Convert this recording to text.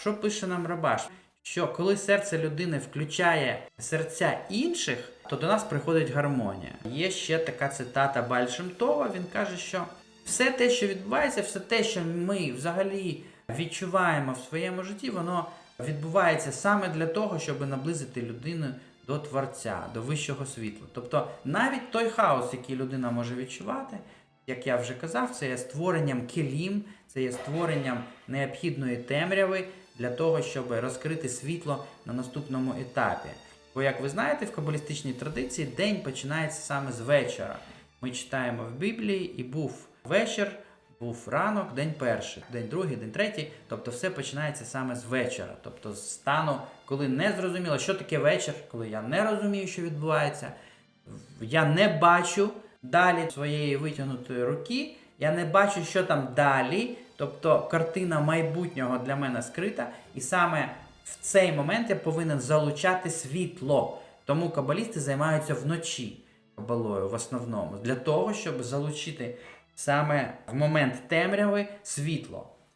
що пише нам Рабаш? Що коли серце людини включає серця інших, то до нас приходить гармонія. Є ще така цитата Бальшемтова. Він каже, що все те, що відбувається, все те, що ми взагалі відчуваємо в своєму житті, воно відбувається саме для того, щоб наблизити людину до Творця, до вищого світла. Тобто навіть той хаос, який людина може відчувати, як я вже казав, це є створенням килім, це є створенням необхідної темряви для того, щоб розкрити світло на наступному етапі. Бо, як ви знаєте, в кабалістичній традиції день починається саме з вечора. Ми читаємо в Біблії, і був вечір, був ранок, день перший, день другий, день третій. Тобто все починається саме з вечора. Тобто з стану, коли не зрозуміло, що таке вечір, коли я не розумію, що відбувається, я не бачу далі своєї витягнутої руки, я не бачу, що там далі. Тобто картина майбутнього для мене скрита, і саме в цей момент я повинен залучати світло. Тому кабалісти займаються вночі кабалою в основному, для того, щоб залучити саме в момент темряви світло.